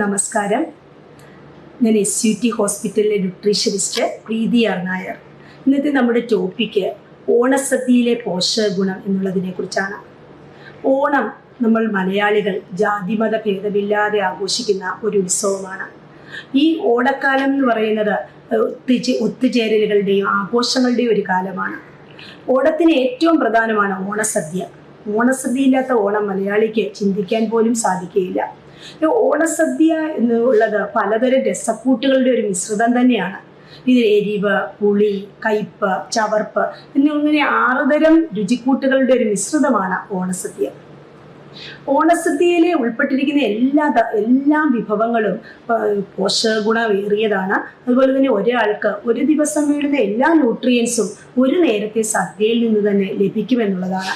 നമസ്കാരം. ഞാൻ S U T ഹോസ്പിറ്റലിലെ ന്യൂട്രീഷനിസ്റ്റ് പ്രീതി ആർ ഇന്നത്തെ നമ്മുടെ ടോപ്പിക്ക് ഓണസദ്യയിലെ പോഷകഗുണം എന്നുള്ളതിനെ കുറിച്ചാണ്. ഓണം നമ്മൾ മലയാളികൾ ജാതിമത ഭേദമില്ലാതെ ആഘോഷിക്കുന്ന ഒരു ഉത്സവമാണ്. ഈ ഓണക്കാലം എന്ന് പറയുന്നത് ഒത്തുചേ ഒത്തുചേരലുകളുടെയും ആഘോഷങ്ങളുടെയും ഒരു കാലമാണ്. ഓണത്തിന് ഏറ്റവും പ്രധാനമാണ് ഓണസദ്യ. ഓണസദ്യ ഇല്ലാത്ത ഓണം മലയാളിക്ക് ചിന്തിക്കാൻ പോലും സാധിക്കുകയില്ല. ഓണസദ്യ എന്നുള്ളത് പലതരം രസക്കൂട്ടുകളുടെ ഒരു മിശ്രിതം തന്നെയാണ്. ഇതിൽ എരിവ് പുളി കയ്പ് ചവർപ്പ് എന്നിങ്ങനെ ആറുതരം രുചിക്കൂട്ടുകളുടെ ഒരു മിശ്രിതമാണ് ഓണസദ്യ. ഓണസദ്യയിൽ ഉൾപ്പെട്ടിരിക്കുന്ന എല്ലാ എല്ലാ വിഭവങ്ങളും പോഷകഗുണമേറിയതാണ്. അതുപോലെ തന്നെ ഒരാൾക്ക് ഒരു ദിവസം വീഴുന്ന എല്ലാ ന്യൂട്രിയൻസും ഒരു നേരത്തെ സദ്യയിൽ നിന്ന് തന്നെ ലഭിക്കുമെന്നുള്ളതാണ്.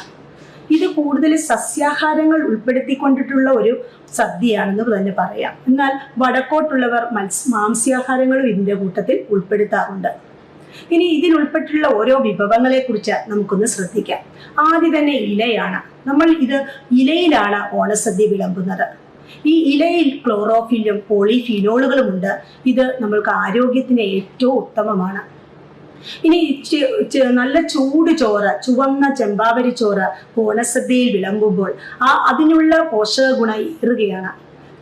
ഇത് കൂടുതൽ സസ്യാഹാരങ്ങൾ ഉൾപ്പെടുത്തിക്കൊണ്ടിട്ടുള്ള ഒരു സദ്യയാണെന്ന് തന്നെ പറയാം. എന്നാൽ വടക്കോട്ടുള്ളവർ മത്സ്യ മാംസ്യാഹാരങ്ങളും ഇതിന്റെ കൂട്ടത്തിൽ ഉൾപ്പെടുത്താറുണ്ട്. ഇനി ഇതിൽ ഉൾപ്പെട്ടിട്ടുള്ള ഓരോ വിഭവങ്ങളെ കുറിച്ച് നമുക്കൊന്ന് ശ്രദ്ധിക്കാം. ആദ്യം തന്നെ ഇലയാണ്. നമ്മൾ ഇത് ഇലയിലാണ് ഓണസദ്യ വിളമ്പുന്നത്. ഈ ഇലയിൽ ക്ലോറോഫിലും പോളിഫിനോളുകളും ഉണ്ട് ഇത് നമ്മൾക്ക് ആരോഗ്യത്തിന് ഏറ്റവും ഉത്തമമാണ്. ഇനി നല്ല ചൂട് ചോറ് ചുവന്ന ചെമ്പാവരി ചോറ് കോലസദ്യയിൽ വിളമ്പുമ്പോൾ ആ അതിനുള്ള പോഷക ഗുണം ഏറുകയാണ്.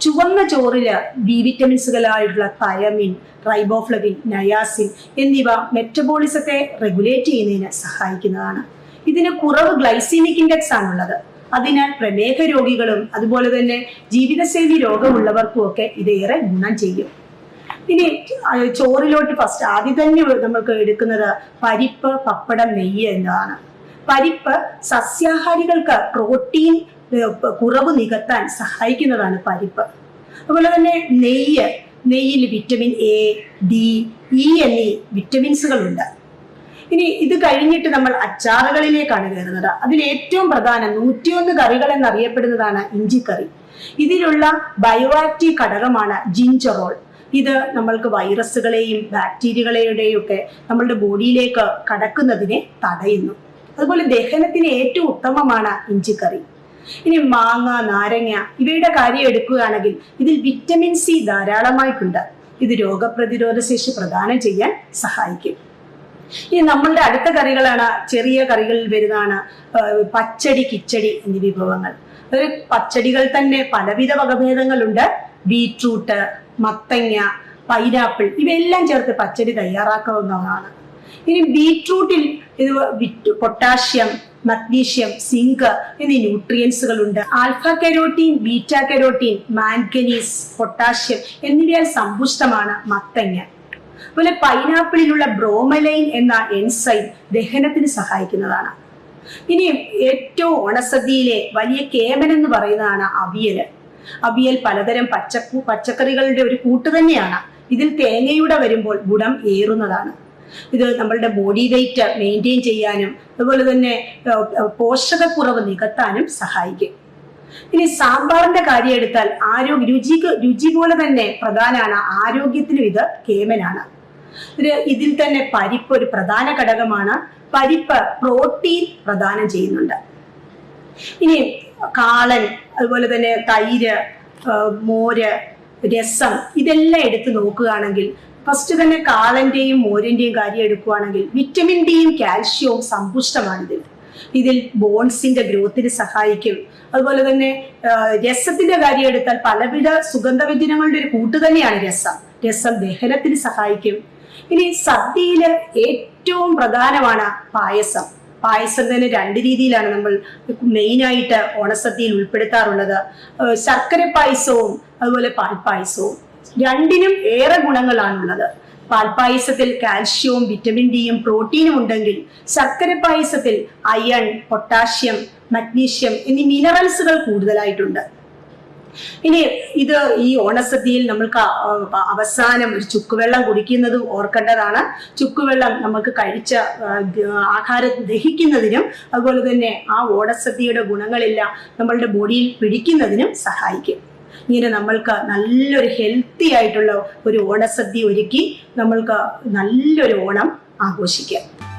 ചുവന്ന ചോറിൽ ബി വിറ്റമിൻസുകളായിട്ടുള്ള തയമിൻ റൈബോഫ്ലവിൻ നയാസിൻ എന്നിവ മെറ്റബോളിസത്തെ റെഗുലേറ്റ് ചെയ്യുന്നതിന് സഹായിക്കുന്നതാണ്. ഇതിന് കുറവ് ഗ്ലൈസീമിക് ഇൻഡെക്സ് ആണുള്ളത്. അതിനാൽ പ്രമേഹ രോഗികളും അതുപോലെ തന്നെ ജീവിതശൈലി രോഗമുള്ളവർക്കും ഒക്കെ ഇതേറെ ഗുണം ചെയ്യും. ഇനി ചോറിലോട്ട് ഫസ്റ്റ് ആദ്യം തന്നെ നമ്മൾക്ക് എടുക്കുന്നത് പരിപ്പ് പപ്പടം നെയ്യ് എന്നതാണ്. പരിപ്പ് സസ്യാഹാരികൾക്ക് പ്രോട്ടീൻ കുറവ് നികത്താൻ സഹായിക്കുന്നതാണ് പരിപ്പ്. അതുപോലെ തന്നെ നെയ്യ് നെയ്യിൽ വിറ്റമിൻ എ ഡി ഇ എന്നീ വിറ്റമിൻസുകളുണ്ട്. ഇനി ഇത് കഴിഞ്ഞിട്ട് നമ്മൾ അച്ചാറുകളിലേക്കാണ് കയറുന്നത്. അതിൽ ഏറ്റവും പ്രധാനം നൂറ്റിയൊന്ന് കറികൾ എന്നറിയപ്പെടുന്നതാണ് ഇഞ്ചിക്കറി. ഇതിലുള്ള ബയോആക്റ്റീവ് ഘടകമാണ് ജിഞ്ചറോൾ. ഇത് നമ്മൾക്ക് വൈറസുകളെയും ബാക്ടീരിയകളെയും ഒക്കെ നമ്മളുടെ ബോഡിയിലേക്ക് കടക്കുന്നതിനെ തടയുന്നു. അതുപോലെ ദഹനത്തിന് ഏറ്റവും ഉത്തമമാണ് ഇഞ്ചിക്കറി. ഇനി മാങ്ങ നാരങ്ങ ഇവയുടെ കാര്യം എടുക്കുകയാണെങ്കിൽ ഇതിൽ വിറ്റമിൻ സി ധാരാളമായിട്ടുണ്ട്. ഇത് രോഗപ്രതിരോധ ശേഷി പ്രദാനം ചെയ്യാൻ സഹായിക്കും. ഇനി നമ്മളുടെ അടുത്ത കറികളാണ് ചെറിയ കറികളിൽ വരുന്നതാണ് പച്ചടി കിച്ചടി എന്നീ വിഭവങ്ങൾ. ഒരു പച്ചടികൾ തന്നെ പലവിധ വകഭേദങ്ങളുണ്ട്. ബീട്രൂട്ട് മത്തങ്ങ പൈനാപ്പിൾ ഇവയെല്ലാം ചേർത്ത് പച്ചടി തയ്യാറാക്കാവുന്നതാണ് ഇനി ബീറ്റ്റൂട്ടിൽ ഇത് വിറ്റ്. പൊട്ടാഷ്യം മഗ്നീഷ്യം സിങ്ക് എന്നീ ന്യൂട്രിയൻസുകളുണ്ട് alpha carotene beta carotene manganese potassium എന്നിവയാൽ സമ്പുഷ്ടമാണ് മത്തങ്ങ. അതുപോലെ പൈനാപ്പിളിലുള്ള ബ്രോമലൈൻ എന്ന എൻസൈം ദഹനത്തിന് സഹായിക്കുന്നതാണ്. ഇനി ഏറ്റവും ഓണസദ്യയിലെ വലിയ കേമൻ എന്ന് പറയുന്നതാണ് അവിയൽ. അവിയൽ പലതരം പച്ചക്കു പച്ചക്കറികളുടെ ഒരു കൂട്ട് തന്നെയാണ്. ഇതിൽ തേങ്ങയുടെ വരുമ്പോൾ ഗുണം ഏറുന്നതാണ്. ഇത് നമ്മളുടെ ബോഡി വെയിറ്റ് മെയിന്റെയിൻ ചെയ്യാനും അതുപോലെ തന്നെ പോഷകക്കുറവ് നികത്താനും സഹായിക്കും. ഇനി സാമ്പാറിന്റെ കാര്യം എടുത്താൽ ആരോഗ്യ രുചിക്ക് രുചി പോലെ തന്നെ പ്രധാനമാണ് ആരോഗ്യത്തിനും ഇത് കേമനാണ്. ഇതിൽ തന്നെ പരിപ്പ് ഒരു പ്രധാന ഘടകമാണ്. പരിപ്പ് പ്രോട്ടീൻ പ്രദാനം ചെയ്യുന്നുണ്ട്. ഇനി കാളൻ അതുപോലെ തന്നെ തൈര് മോര് രസം ഇതെല്ലാം എടുത്ത് നോക്കുകയാണെങ്കിൽ ഫസ്റ്റ് തന്നെ കാളന്റെയും മോരിന്റെയും കാര്യം എടുക്കുകയാണെങ്കിൽ വിറ്റമിൻ ഡിയും കാൽഷ്യവും സമ്പുഷ്ടമാണ് ഇതിൽ ഇതിൽ ബോൺസിന്റെ ഗ്രോത്തിന് സഹായിക്കും. അതുപോലെ തന്നെ രസത്തിന്റെ കാര്യം എടുത്താൽ പലവിധ സുഗന്ധവ്യഞ്ജനങ്ങളുടെ ഒരു കൂട്ട് തന്നെയാണ് രസം. രസം ദഹനത്തിന് സഹായിക്കും. ഇനി സദ്യയിൽ ഏറ്റവും പ്രധാനമാണ് പായസം. പായസം തന്നെ രണ്ട് രീതിയിലാണ് നമ്മൾ മെയിനായിട്ട് ഓണസദ്യയിൽ ഉൾപ്പെടുത്താറുള്ളത്. ശർക്കര പായസവും അതുപോലെ പാൽപ്പായസവും രണ്ടിനും ഏറെ ഗുണങ്ങളാണുള്ളത്. പാൽപ്പായസത്തിൽ കാൽഷ്യവും വിറ്റമിൻ ഡിയും പ്രോട്ടീനും ഉണ്ടെങ്കിൽ ശർക്കര പായസത്തിൽ അയൺ പൊട്ടാഷ്യം മഗ്നീഷ്യം എന്നീ മിനറൽസുകൾ കൂടുതലായിട്ടുണ്ട്. ഇനി ഇത് ഈ ഓണസദ്യയിൽ നമ്മൾക്ക് അവസാനം ഒരു ചുക്കുവെള്ളം കുടിക്കുന്നതും ഓർക്കേണ്ടതാണ്. ചുക്കുവെള്ളം നമുക്ക് കഴിച്ച ആഹാരം ദഹിക്കുന്നതിനും അതുപോലെ തന്നെ ആ ഓണസദ്യയുടെ ഗുണങ്ങളെല്ലാം നമ്മളുടെ ബോഡിയിൽ പിടിക്കുന്നതിനും സഹായിക്കും. ഇങ്ങനെ നമ്മൾക്ക് നല്ലൊരു ഹെൽത്തി ആയിട്ടുള്ള ഒരു ഓണസദ്യ ഒരുക്കി നമ്മൾക്ക് നല്ലൊരു ഓണം ആഘോഷിക്കാം.